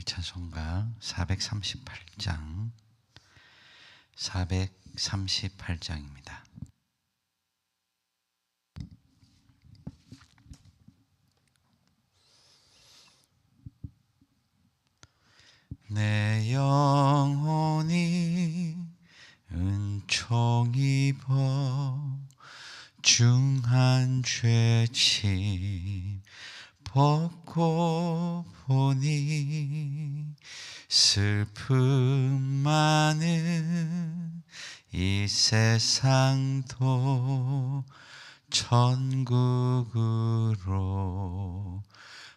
우리 찬송가 438장 438장입니다. 내 영혼이 은총 입어 중한 죄짐 벗고 보니 슬픔 많은 이 세상도 천국으로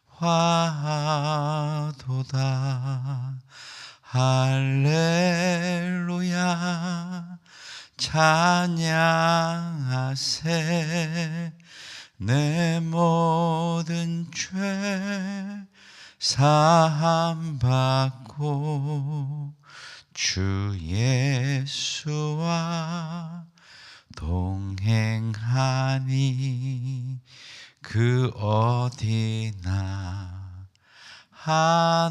화도다. 할렐루야. 찬양하세. 내 모든 죄 사함 받고 주 예수와 동행하니 그 어디나 하늘나라.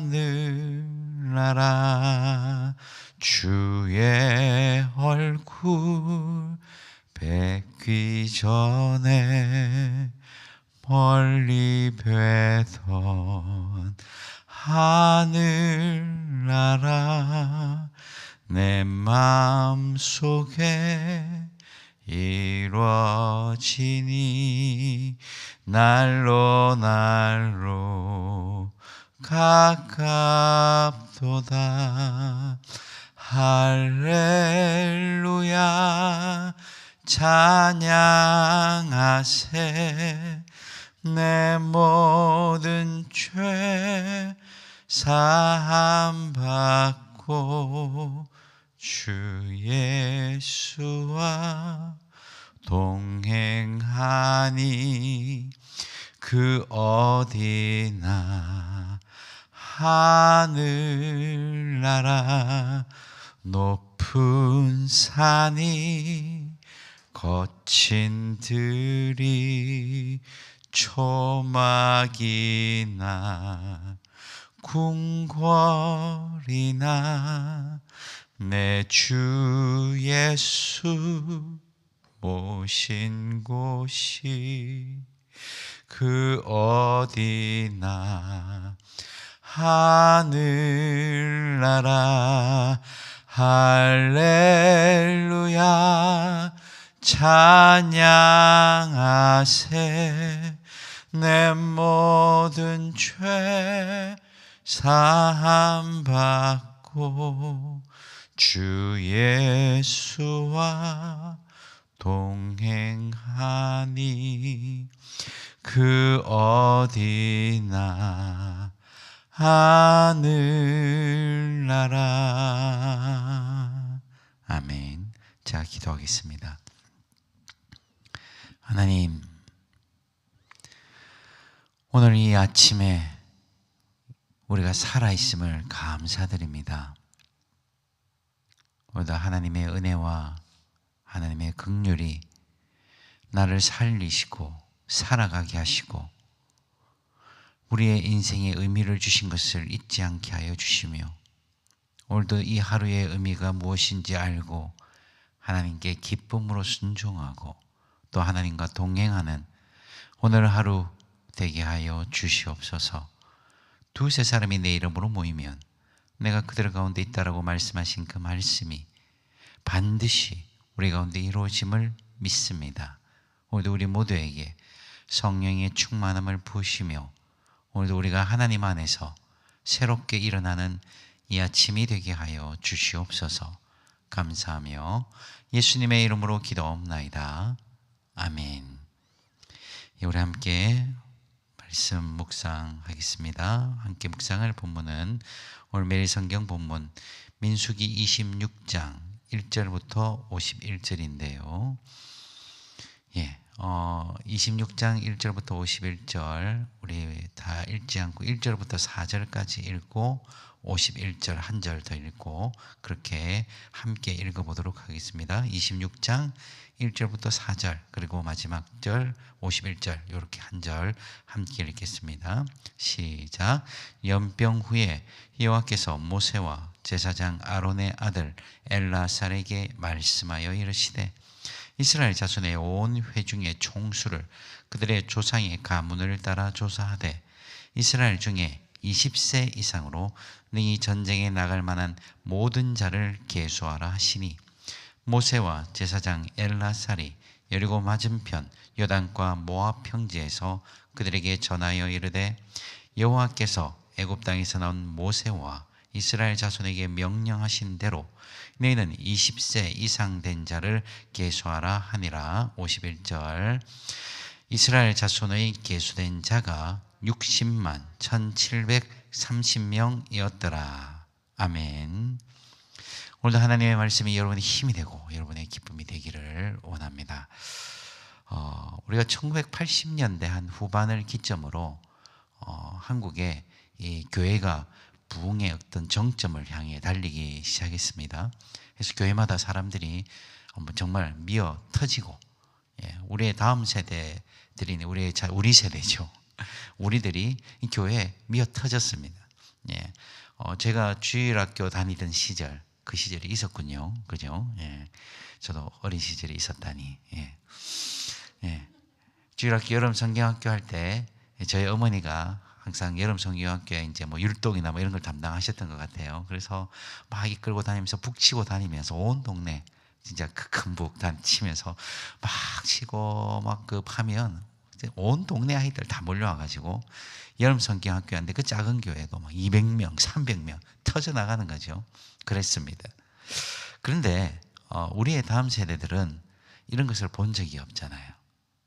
주의 얼굴 뵙기 전에 멀리 뵈던 하늘나라 내 마음속에 이루어지니 날로 날로 가깝도다. 할렐루야. 찬양하세 내 모든 죄 사함 받고 주 예수와 동행하니 그 어디나 하늘나라 높은 산이 거친 들이 초막이나 궁궐이나 내 주 예수 모신 곳이 그 어디나 하늘나라. 할렐루야. 찬양하세 내 모든 죄 사함 받고 주 예수와 동행하니 그 어디나 하늘나라. 아멘. 자 기도하겠습니다. 하나님 오늘 이 아침에 우리가 살아있음을 감사드립니다. 오늘도 하나님의 은혜와 하나님의 긍휼이 나를 살리시고 살아가게 하시고 우리의 인생에 의미를 주신 것을 잊지 않게 하여 주시며 오늘도 이 하루의 의미가 무엇인지 알고 하나님께 기쁨으로 순종하고 또 하나님과 동행하는 오늘 하루 되게 하여 주시옵소서 두세 사람이 내 이름으로 모이면 내가 그들 가운데 있다라고 말씀하신 그 말씀이 반드시 우리 가운데 이루어짐을 믿습니다. 오늘도 우리 모두에게 성령의 충만함을 부으시며 오늘도 우리가 하나님 안에서 새롭게 일어나는 이 아침이 되게 하여 주시옵소서 감사하며 예수님의 이름으로 기도옵나이다. 아멘. 예, 우리 함께 말씀 묵상하겠습니다. 함께 묵상할 본문은 오늘 매일 성경 본문 민수기 26장 1절부터 51절인데요. 예, 어, 26장 1절부터 51절 우리 다 읽지 않고 1절부터 4절까지 읽고 51절 한 절 더 읽고 그렇게 함께 읽어보도록 하겠습니다. 26장 1절부터 4절 그리고 마지막 절 51절 이렇게 한 절 함께 읽겠습니다. 시작. 연병 후에 여호와께서 모세와 제사장 아론의 아들 엘라살에게 말씀하여 이르시되 이스라엘 자손의 온 회중의 총수를 그들의 조상의 가문을 따라 조사하되 이스라엘 중에 20세 이상으로 능히 전쟁에 나갈 만한 모든 자를 계수하라 하시니 모세와 제사장 엘라살이 여리고 맞은편 요단과 모압 평지에서 그들에게 전하여 이르되 여호와께서 애굽 땅에서 나온 모세와 이스라엘 자손에게 명령하신 대로 너희는 20세 이상 된 자를 계수하라 하니라 51절. 이스라엘 자손의 계수된 자가 60만 1730명이었더라 아멘 오늘도 하나님의 말씀이 여러분의 힘이 되고 여러분의 기쁨이 되기를 원합니다 어, 우리가 1980년대 한 후반을 기점으로 어, 한국에 이 교회가 부흥의 어떤 정점을 향해 달리기 시작했습니다. 그래서 교회마다 사람들이 정말 미어 터지고 예, 우리의 다음 세대들이 우리의 우리 세대죠. 우리들이 이 교회에 미어 터졌습니다. 예, 어, 제가 주일학교 다니던 시절 그 시절이 있었군요. 그죠? 예, 저도 어린 시절에 있었다니. 예, 예, 주일학교 여름 성경학교 할 때 저희 어머니가 항상 여름 성경학교에 이제 뭐 율동이나 뭐 이런 걸 담당하셨던 것 같아요. 그래서 막 이끌고 다니면서 북치고 다니면서 온 동네 진짜 그큰북 다니면서 막 치고 막 그 파면 온 동네 아이들 다 몰려와가지고 여름 성경 학교였는데 그 작은 교회도 막 200명, 300명 터져 나가는 거죠. 그랬습니다. 그런데 어, 우리의 다음 세대들은 이런 것을 본 적이 없잖아요.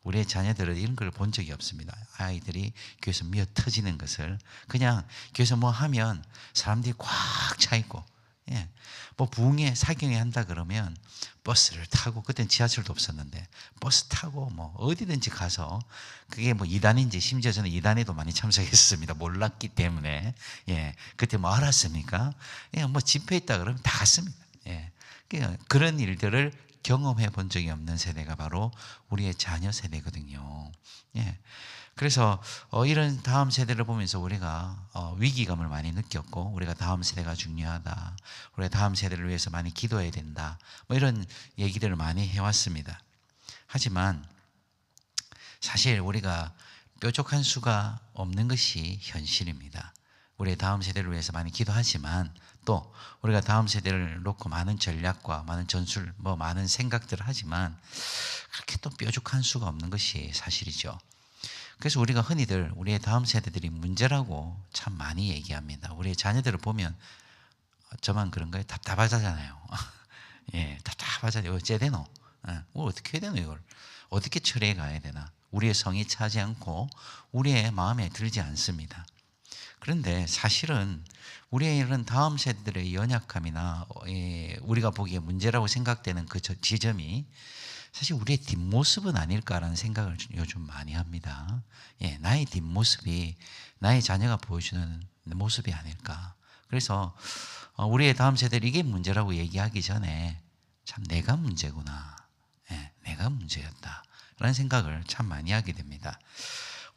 우리의 자녀들은 이런 걸 본 적이 없습니다. 아이들이 교회에서 미어 터지는 것을 그냥 교회에서 뭐 하면 사람들이 꽉 차 있고 예. 뭐 부흥회 사경회 한다 그러면 버스를 타고 그땐 지하철도 없었는데 버스 타고 뭐 어디든지 가서 그게 뭐 이단인지 심지어 저는 이단에도 많이 참석했습니다. 몰랐기 때문에 예 그때 뭐 알았습니까? 예 뭐 집회 있다 그러면 다 갔습니다. 예 그러니까 그런 일들을 경험해 본 적이 없는 세대가 바로 우리의 자녀 세대거든요. 예. 그래서 어, 이런 다음 세대를 보면서 우리가 어, 위기감을 많이 느꼈고 우리가 다음 세대가 중요하다. 우리가 다음 세대를 위해서 많이 기도해야 된다. 뭐 이런 얘기들을 많이 해왔습니다. 하지만 사실 우리가 뾰족한 수가 없는 것이 현실입니다. 우리의 다음 세대를 위해서 많이 기도하지만 또 우리가 다음 세대를 놓고 많은 전략과 많은 전술, 뭐 많은 생각들을 하지만 그렇게 또 뾰족한 수가 없는 것이 사실이죠. 그래서 우리가 흔히들 우리의 다음 세대들이 문제라고 참 많이 얘기합니다. 우리의 자녀들을 보면 저만 그런가요? 답답하잖아요. 예, 답답하잖아요. 어째 되노? 예, 어떻게 해야 되노 이걸? 어떻게 처리해 가야 되나? 우리의 성이 차지 않고 우리의 마음에 들지 않습니다. 그런데 사실은 우리의 이런 다음 세대들의 연약함이나 예, 우리가 보기에 문제라고 생각되는 그 지점이 사실 우리의 뒷모습은 아닐까라는 생각을 요즘 많이 합니다. 예, 나의 뒷모습이 나의 자녀가 보여주는 모습이 아닐까. 그래서 어, 우리의 다음 세대를 이게 문제라고 얘기하기 전에 참 내가 문제구나. 예, 내가 문제였다. 라는 생각을 참 많이 하게 됩니다.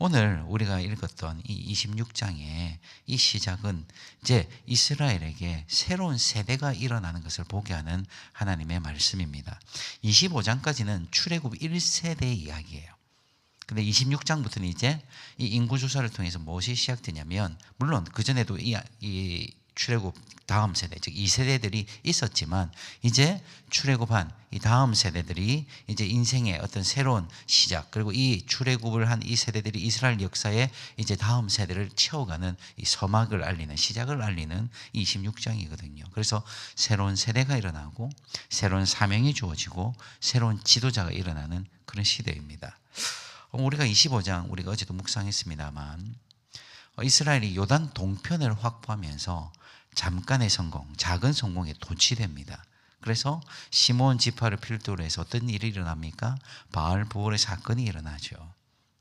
오늘 우리가 읽었던 이 26장의 이 시작은 이제 이스라엘에게 새로운 세대가 일어나는 것을 보게 하는 하나님의 말씀입니다. 25장까지는 출애굽 1세대의 이야기예요. 근데 26장부터는 이제 이 인구 조사를 통해서 무엇이 시작되냐면 물론 그 전에도 이, 이 출애굽 다음 세대 즉 2세대들이 있었지만 이제 출애굽한 이 다음 세대들이 이제 인생의 어떤 새로운 시작 그리고 이 출애굽을 한 이 세대들이 이스라엘 역사에 이제 다음 세대를 채워가는 이 서막을 알리는 시작을 알리는 26장이거든요. 그래서 새로운 세대가 일어나고 새로운 사명이 주어지고 새로운 지도자가 일어나는 그런 시대입니다. 우리가 25장 우리가 어제도 묵상했습니다만 이스라엘이 요단 동편을 확보하면서 잠깐의 성공, 작은 성공에 도취됩니다. 그래서 시몬 지파를 필두로 해서 어떤 일이 일어납니까? 바알 부월의 사건이 일어나죠.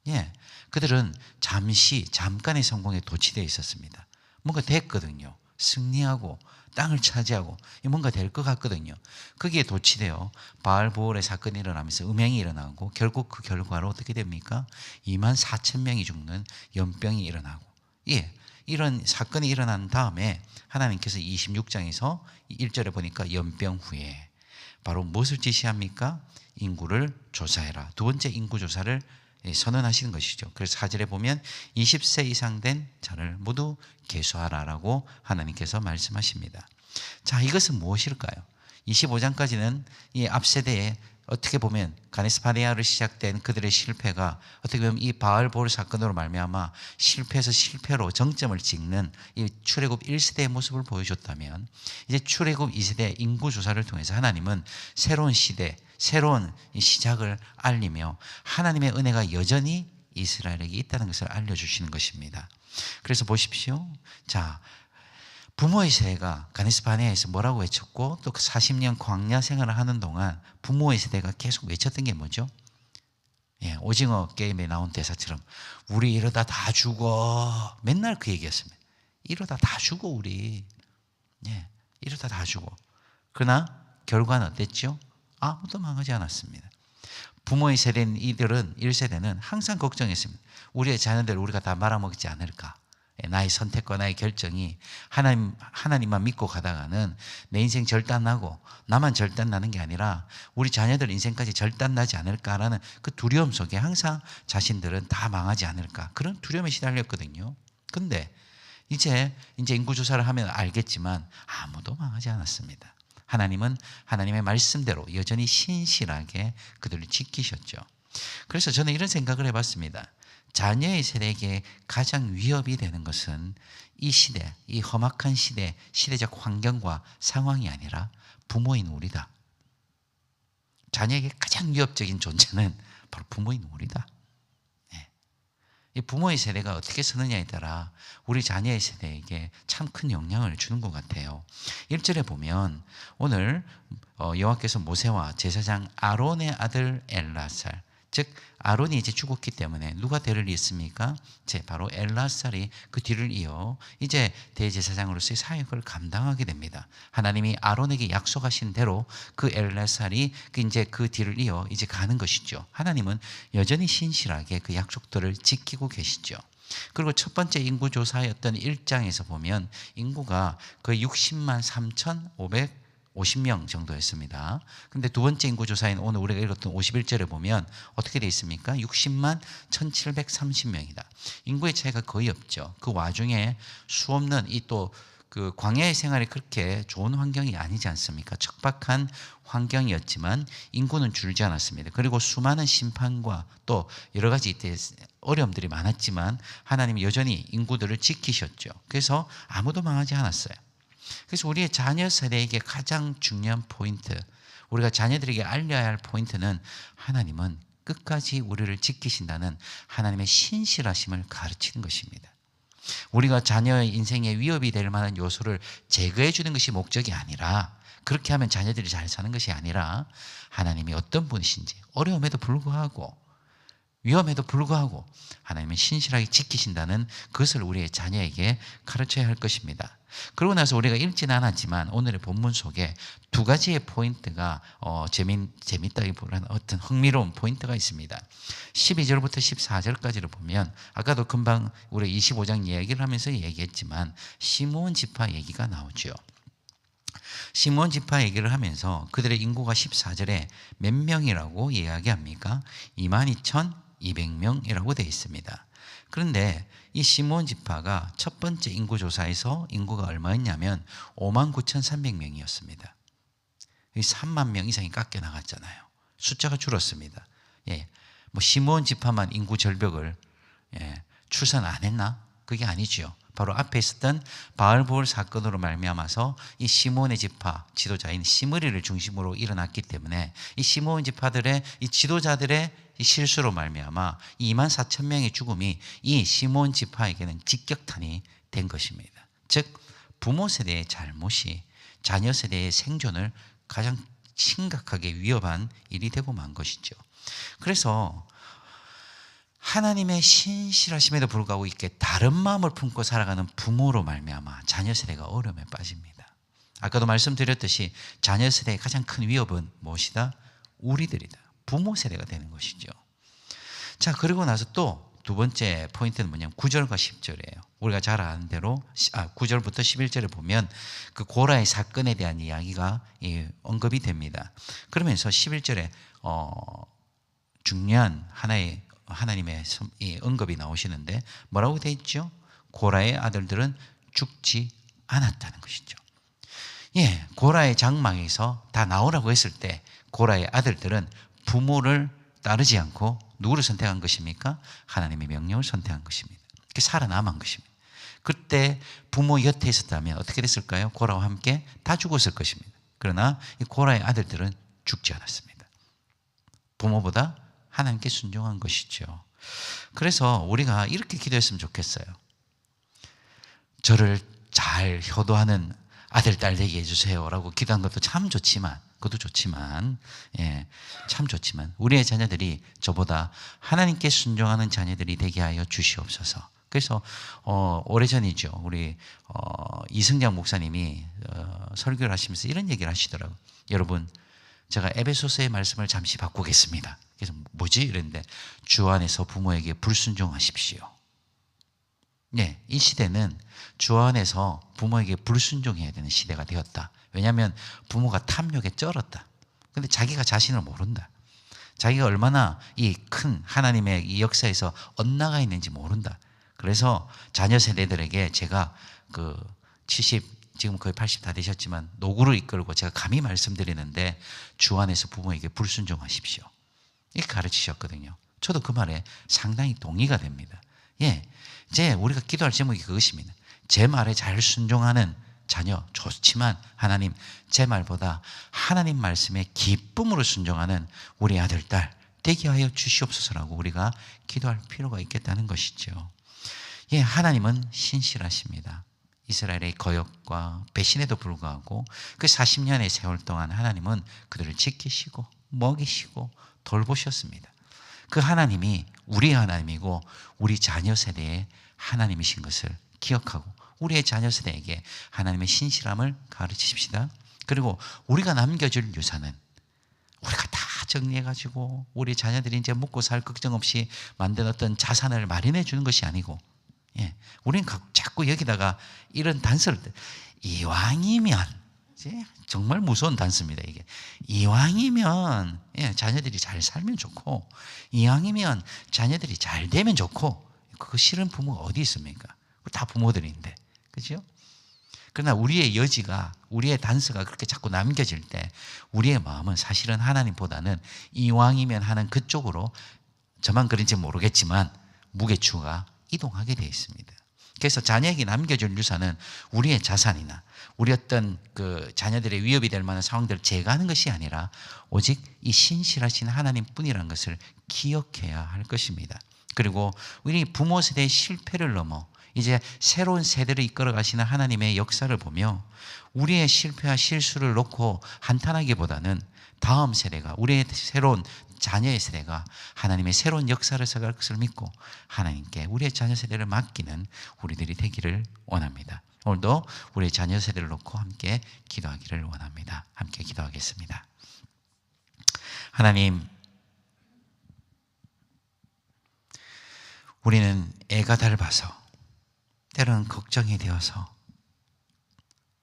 예, 그들은 잠시 잠깐의 성공에 도취되어 있었습니다. 뭔가 됐거든요. 승리하고 땅을 차지하고 뭔가 될 것 같거든요. 거기에 도취되어 바알 부월의 사건이 일어나면서 음행이 일어나고 결국 그 결과로 어떻게 됩니까? 2만 4천 명이 죽는 연병이 일어나고 예, 이런 사건이 일어난 다음에 하나님께서 26장에서 1절에 보니까 연병 후에 바로 무엇을 지시합니까? 인구를 조사해라. 두 번째 인구 조사를 선언하시는 것이죠. 그래서 4절에 보면 20세 이상 된 자를 모두 계수하라라고 하나님께서 말씀하십니다. 자, 이것은 무엇일까요? 25장까지는 이 앞세대에 어떻게 보면 가네스파리아로 시작된 그들의 실패가 어떻게 보면 이 바알볼 사건으로 말미암아 실패에서 실패로 정점을 찍는 이 출애굽 1세대의 모습을 보여줬다면 이제 출애굽 2세대 인구 조사를 통해서 하나님은 새로운 시대, 새로운 시작을 알리며 하나님의 은혜가 여전히 이스라엘에게 있다는 것을 알려주시는 것입니다. 그래서 보십시오. 자, 부모의 세대가 가네스 바네아에서 뭐라고 외쳤고 또 40년 그 광야 생활을 하는 동안 부모의 세대가 계속 외쳤던 게 뭐죠? 예, 오징어 게임에 나온 대사처럼 우리 이러다 다 죽어. 맨날 그 얘기였습니다. 이러다 다 죽어 우리. 예, 이러다 다 죽어. 그러나 결과는 어땠죠? 아무도 망하지 않았습니다. 부모의 세대인 이들은 1세대는 항상 걱정했습니다. 우리의 자녀들 우리가 다 말아먹지 않을까? 예, 나의 선택과 나의 결정이 하나님, 하나님만 믿고 가다가는 내 인생 절단 나고 나만 절단 나는 게 아니라 우리 자녀들 인생까지 절단 나지 않을까라는 그 두려움 속에 항상 자신들은 다 망하지 않을까 그런 두려움에 시달렸거든요. 근데 이제 이제 인구조사를 하면 알겠지만 아무도 망하지 않았습니다. 하나님은 하나님의 말씀대로 여전히 신실하게 그들을 지키셨죠. 그래서 저는 이런 생각을 해봤습니다. 자녀의 세대에게 가장 위협이 되는 것은 이 시대, 이 험악한 시대, 시대적 환경과 상황이 아니라 부모인 우리다. 자녀에게 가장 위협적인 존재는 바로 부모인 우리다. 네. 이 부모의 세대가 어떻게 서느냐에 따라 우리 자녀의 세대에게 참 큰 영향을 주는 것 같아요. 1절에 보면 오늘 어, 여호와께서 모세와 제사장 아론의 아들 엘라살 즉 아론이 이제 죽었기 때문에 누가 대를 이었습니까? 제 바로 엘라살이 그 뒤를 이어 이제 대제사장으로서의 사역을 감당하게 됩니다. 하나님이 아론에게 약속하신 대로 그 엘라살이 그 이제 그 뒤를 이어 이제 가는 것이죠. 하나님은 여전히 신실하게 그 약속들을 지키고 계시죠. 그리고 첫 번째 인구 조사였던 1장에서 보면 인구가 거의 60만 3,500 50명 정도였습니다. 근데 두 번째 인구조사인 오늘 우리가 읽었던 51절에 보면 어떻게 되어 있습니까? 60만 1730명이다. 인구의 차이가 거의 없죠. 그 와중에 수 없는 이 또 그 광야의 생활이 그렇게 좋은 환경이 아니지 않습니까? 척박한 환경이었지만 인구는 줄지 않았습니다. 그리고 수많은 심판과 또 여러 가지 이때 어려움들이 많았지만 하나님이 여전히 인구들을 지키셨죠. 그래서 아무도 망하지 않았어요. 그래서 우리의 자녀 세대에게 가장 중요한 포인트, 우리가 자녀들에게 알려야 할 포인트는 하나님은 끝까지 우리를 지키신다는 하나님의 신실하심을 가르치는 것입니다. 우리가 자녀의 인생에 위협이 될 만한 요소를 제거해 주는 것이 목적이 아니라 그렇게 하면 자녀들이 잘 사는 것이 아니라 하나님이 어떤 분이신지 어려움에도 불구하고 위험에도 불구하고 하나님은 신실하게 지키신다는 그것을 우리의 자녀에게 가르쳐야 할 것입니다. 그러고 나서 우리가 읽지는 않았지만 오늘의 본문 속에 두 가지의 포인트가 어, 재밌다기보다는 어떤 흥미로운 포인트가 있습니다. 12절부터 14절까지를 보면 아까도 금방 우리 25장 이야기를 하면서 얘기했지만 시몬 지파 얘기가 나오죠. 시몬 지파 얘기를 하면서 그들의 인구가 14절에 몇 명이라고 이야기합니까? 22,200명이라고 되어 있습니다. 그런데 이 시몬 지파가 첫 번째 인구 조사에서 인구가 얼마였냐면 59,300명이었습니다. 3만 명 이상이 깎여 나갔잖아요. 숫자가 줄었습니다. 예. 뭐 시몬 지파만 인구 절벽을 예, 출산 안 했나? 그게 아니죠. 바로 앞에 있었던 바알볼 사건으로 말미암아서 이 시몬의 지파 지도자인 시므리를 중심으로 일어났기 때문에 이 시몬 지파들의 이 지도자들의 이 실수로 말미암아 2만 4천 명의 죽음이 이 시몬 지파에게는 직격탄이 된 것입니다. 즉 부모 세대의 잘못이 자녀 세대의 생존을 가장 심각하게 위협한 일이 되고 만 것이죠. 그래서 하나님의 신실하심에도 불구하고 이렇게 다른 마음을 품고 살아가는 부모로 말미암아 자녀 세대가 어려움에 빠집니다. 아까도 말씀드렸듯이 자녀 세대의 가장 큰 위협은 무엇이다? 우리들이다. 부모 세대가 되는 것이죠. 자, 그리고 나서 또 두 번째 포인트는 뭐냐면 9절과 10절이에요. 우리가 잘 아는 대로 아, 9절부터 11절을 보면 그 고라의 사건에 대한 이야기가 언급이 됩니다. 그러면서 11절에 어, 중요한 하나의 하나님의 언급이 나오시는데 뭐라고 돼 있죠? 고라의 아들들은 죽지 않았다는 것이죠. 예, 고라의 장막에서 다 나오라고 했을 때 고라의 아들들은 부모를 따르지 않고 누구를 선택한 것입니까? 하나님의 명령을 선택한 것입니다. 그 살아남은 것입니다. 그때 부모 곁에 있었다면 어떻게 됐을까요? 고라와 함께 다 죽었을 것입니다. 그러나 이 고라의 아들들은 죽지 않았습니다. 부모보다 하나님께 순종한 것이죠. 그래서 우리가 이렇게 기도했으면 좋겠어요. 저를 잘 효도하는 아들, 딸 되게 해주세요 라고 기도한 것도 참 좋지만 그것도 좋지만, 예, 참 좋지만, 우리의 자녀들이 저보다 하나님께 순종하는 자녀들이 되게 하여 주시옵소서. 그래서, 어, 오래전이죠. 우리, 어, 이승장 목사님이, 어, 설교를 하시면서 이런 얘기를 하시더라고요. 여러분, 제가 에베소서의 말씀을 잠시 바꾸겠습니다. 그래서 뭐지? 이랬는데, 주 안에서 부모에게 불순종하십시오. 네, 이 시대는 주 안에서 부모에게 불순종해야 되는 시대가 되었다. 왜냐하면 부모가 탐욕에 쩔었다. 근데 자기가 자신을 모른다. 자기가 얼마나 이 큰 하나님의 이 역사에서 엇나가 있는지 모른다. 그래서 자녀 세대들에게 제가 그 70, 지금 거의 80 다 되셨지만 노구를 이끌고 제가 감히 말씀드리는데 주 안에서 부모에게 불순종하십시오. 이렇게 가르치셨거든요. 저도 그 말에 상당히 동의가 됩니다. 예. 이제 우리가 기도할 제목이 그것입니다. 제 말에 잘 순종하는 자녀 좋지만 하나님 제 말보다 하나님 말씀에 기쁨으로 순종하는 우리 아들 딸 되게 하여 주시옵소서라고 우리가 기도할 필요가 있겠다는 것이죠. 예, 하나님은 신실하십니다. 이스라엘의 거역과 배신에도 불구하고 그 40년의 세월 동안 하나님은 그들을 지키시고 먹이시고 돌보셨습니다. 그 하나님이 우리 하나님이고 우리 자녀 세대의 하나님이신 것을 기억하고 우리의 자녀 세대에게 하나님의 신실함을 가르치십시다. 그리고 우리가 남겨줄 유산은 우리가 다 정리해가지고 우리 자녀들이 이제 먹고 살 걱정 없이 어떤 자산을 마련해 주는 것이 아니고, 예, 우리는 자꾸 여기다가 이런 단서를 이왕이면 정말 무서운 단서입니다. 이게 이왕이면 예, 자녀들이 잘 살면 좋고 이왕이면 자녀들이 잘 되면 좋고 그거 싫은 부모가 어디 있습니까? 다 부모들인데 그죠? 그러나 우리의 여지가, 우리의 단서가 그렇게 자꾸 남겨질 때 우리의 마음은 사실은 하나님보다는 이왕이면 하는 그쪽으로 저만 그런지 모르겠지만 무게추가 이동하게 되어 있습니다. 그래서 자녀에게 남겨줄 유산은 우리의 자산이나 우리 어떤 그 자녀들의 위협이 될 만한 상황들을 제거하는 것이 아니라 오직 이 신실하신 하나님 뿐이라는 것을 기억해야 할 것입니다. 그리고 우리 부모 세대의 실패를 넘어 이제 새로운 세대를 이끌어 가시는 하나님의 역사를 보며 우리의 실패와 실수를 놓고 한탄하기보다는 다음 세대가 우리의 새로운 자녀의 세대가 하나님의 새로운 역사를 써갈 것을 믿고 하나님께 우리의 자녀 세대를 맡기는 우리들이 되기를 원합니다. 오늘도 우리의 자녀 세대를 놓고 함께 기도하기를 원합니다. 함께 기도하겠습니다. 하나님, 우리는 애가 닮아서 때로는 걱정이 되어서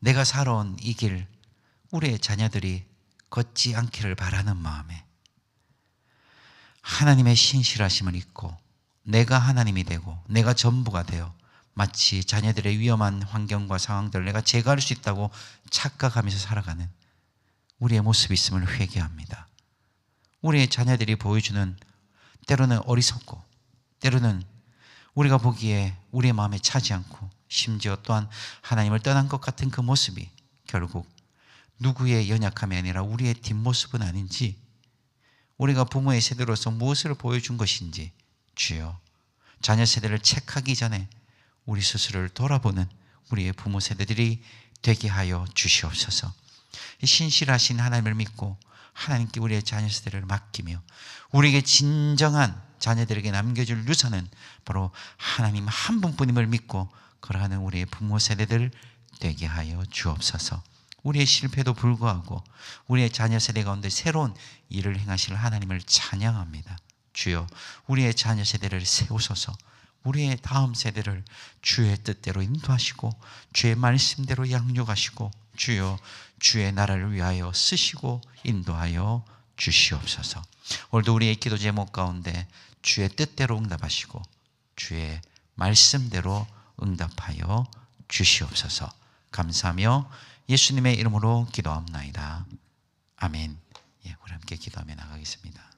내가 살아온 이 길, 우리의 자녀들이 걷지 않기를 바라는 마음에 하나님의 신실하심을 잊고 내가 하나님이 되고 내가 전부가 되어 마치 자녀들의 위험한 환경과 상황들을 내가 제거할 수 있다고 착각하면서 살아가는 우리의 모습이 있음을 회개합니다. 우리의 자녀들이 보여주는 때로는 어리석고 때로는 우리가 보기에 우리의 마음에 차지 않고 심지어 또한 하나님을 떠난 것 같은 그 모습이 결국 누구의 연약함이 아니라 우리의 뒷모습은 아닌지 우리가 부모의 세대로서 무엇을 보여준 것인지 주여 자녀 세대를 체크하기 전에 우리 스스로를 돌아보는 우리의 부모 세대들이 되게 하여 주시옵소서. 이 신실하신 하나님을 믿고 하나님께 우리의 자녀 세대를 맡기며 우리에게 진정한 자녀들에게 남겨줄 유산은 바로 하나님 한 분뿐임을 믿고 걸어가는 우리의 부모 세대들 되게 하여 주옵소서. 우리의 실패도 불구하고 우리의 자녀 세대 가운데 새로운 일을 행하실 하나님을 찬양합니다. 주여, 우리의 자녀 세대를 세우소서. 우리의 다음 세대를 주의 뜻대로 인도하시고 주의 말씀대로 양육하시고 주여 주의 나라를 위하여 쓰시고 인도하여 주시옵소서. 오늘도 우리의 기도 제목 가운데 주의 뜻대로 응답하시고 주의 말씀대로 응답하여 주시옵소서. 감사하며 예수님의 이름으로 기도합나이다. 아멘. 예, 우리 함께 기도하며 나가겠습니다.